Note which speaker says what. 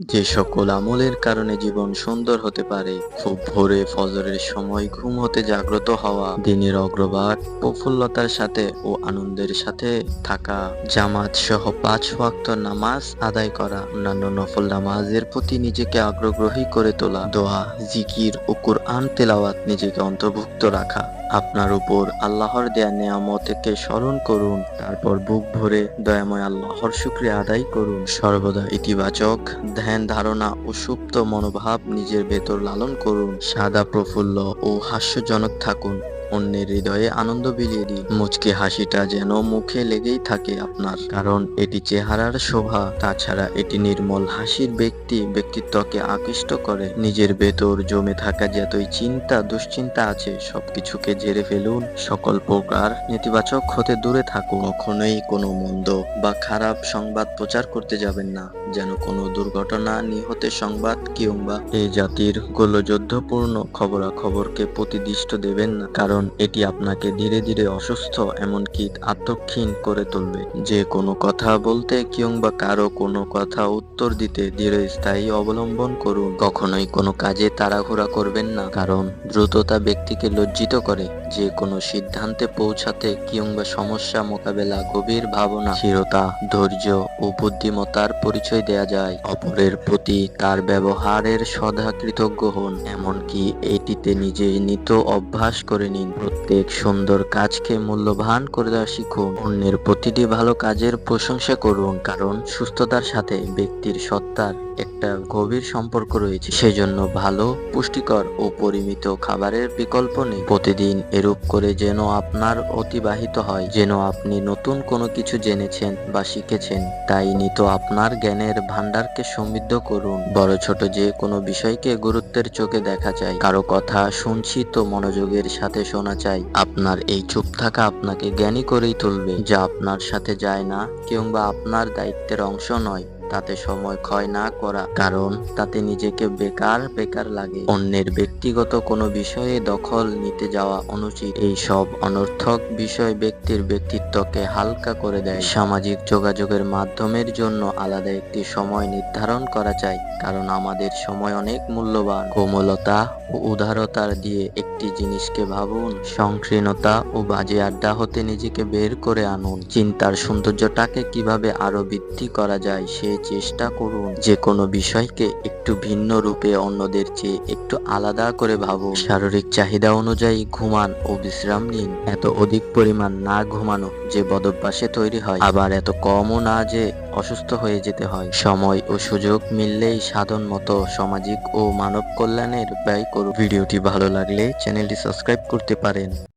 Speaker 1: যে সকল আমলের কারণে জীবন সুন্দর হতে পারে, খুব ভোরে ফজরের সময় ঘুম হতে জাগ্রত হওয়া, দিনের অগ্রভাগ, প্রফুল্লতার সাথে ও আনন্দের সাথে থাকা, জামাত সহ পাঁচ ওয়াক্ত নামাজ আদায় করা, অন্যান্য নফল নামাজের প্রতি নিজেকে আগ্রহী করে তোলা, দোয়া, জিকির ও কোরআন তেলাওয়াত নিজেকে অন্তর্ভুক্ত রাখা। আপনার উপর আল্লাহর দেয়া নেয়ামতকে স্মরণ করুন, তারপর বুক ভরে দয়াময় আল্লাহর শুক্রিয়া আদায় করুন। সর্বদা ইতিবাচক ধ্যান, ধারণা ও সুপ্ত মনোভাব নিজের ভেতর লালন করুন। সাদা প্রফুল্ল ও হাস্যজনক থাকুন। অন্যের হৃদয়ে আনন্দ বিলিয়ে দিন। মুচকে হাসিটা যেন মুখে লেগেই থাকে আপনার। কারণ এটি চেহারার শোভা। তাছাড়া এটি নির্মল হাসির ব্যক্তি। ব্যক্তিত্বকে আকৃষ্ট করে। নিজের ভেতর জমে থাকা যতই চিন্তা, দুশ্চিন্তা আছে, সবকিছুকে জেরে ফেলুন। সকল প্রকার নেতিবাচক হতে দূরে থাকুন। কখনোই কোনো মন্দ বা খারাপ সংবাদ প্রচার করতে যাবেন না। যেন কোনো দুর্ঘটনা নিহতের সংবাদ কিংবা এই জাতির গোলযুদ্ধপূর্ণ খবরাখবরকে প্রতিদিষ্ট দেবেন না। কারণ এটি আপনাকে ধীরে ধীরে অসুস্থ, এমনকি আত্মক্ষীণ করে তুলবে। যে কোনো কথা বলতে কিংবা কারও কোনো কথা উত্তর দিতে ধীরস্থায়ী অবলম্বন করুন। কখনোই কোনো কাজে তাড়াহুড়া করবেন না, কারণ দ্রুততা ব্যক্তিকে লজ্জিত করে। যে কোনো সিদ্ধান্তে পৌঁছাতে কিংবা সমস্যা মোকাবেলা গভীর ভাবনা, স্থিরতা, ধৈর্য ও বুদ্ধিমত্তার পরিচয় দেয়া যায়। অপরের প্রতি তার ব্যবহারের সদা কৃতজ্ঞ হন, এমনকি এটিতে নিজে নিত অভ্যাস করে নিন। প্রত্যেক সুন্দর কাজকে মূল্যবান করে দেওয়া শিখুন। অন্যের প্রতিটি ভালো কাজের প্রশংসা করুন, কারণ সুস্থতার সাথে ব্যক্তির সত্তার একটা গভীর সম্পর্ক রয়েছে। সেজন্য ভালো, পুষ্টিকর ও পরিমিত খাবারের বিকল্প নেই। প্রতিদিন এরূপ করে যেন আপনার অতিবাহিত হয়, যেন আপনি নতুন কোনো কিছু জেনেছেন বা শিখেছেন, তাই নিত আপনার জ্ঞানের ভান্ডারকে সমৃদ্ধ করুন। বড় ছোট যে কোনো বিষয়কে গুরুত্বের চোখে দেখা চাই। কারও কথা শুনছি তো মনোযোগের সাথে শোনা চাই। আপনার এই চুপ থাকা আপনাকে জ্ঞানী করেই তুলবে। যা আপনার সাথে যায় না, কিংবা আপনার দায়িত্বের অংশ নয়। তাতে সময় ক্ষয় না করা, কারণ তাতে নিজেকে বেকার বেকার লাগে। অন্যের ব্যক্তিগত কোনো বিষয়ে দখল নিতে যাওয়া অনুচিত। এই সব অনর্থক বিষয় ব্যক্তির ব্যক্তিত্বকে হালকা করে দেয়। সামাজিক যোগাযোগের মাধ্যমের জন্য আলাদা একটি সময় নির্ধারণ করা চাই, কারণ আমাদের সময় অনেক মূল্যবান। কোমলতা ও উদারতার দিয়ে একটি জিনিসকে ভাবুন, সংকীর্ণতা ও বাজে আড্ডা হতে নিজেকে বের করে আনুন। চিন্তার সৌন্দর্যটাকে কীভাবে আরও বৃদ্ধি করা যায়, সে চেষ্টা করুন। যে কোনো বিষয়কে একটু ভিন্ন রূপে অন্যদের চেয়ে একটু আলাদা করে ভাবুন। শারীরিক চাহিদা অনুযায়ী ঘুমান ও বিশ্রাম নিন। এত অধিক পরিমাণ না ঘুমানো যে বদভ্যাসে তৈরি হয়। আবার এত কমও না যে অসুস্থ হয়ে যেতে হয়। সময় ও সুযোগ মিললেই সাধন মতো সামাজিক ও মানব কল্যাণের ব্যয় করুন। ভিডিওটি ভালো লাগলে চ্যানেলটি সাবস্ক্রাইব করতে পারেন।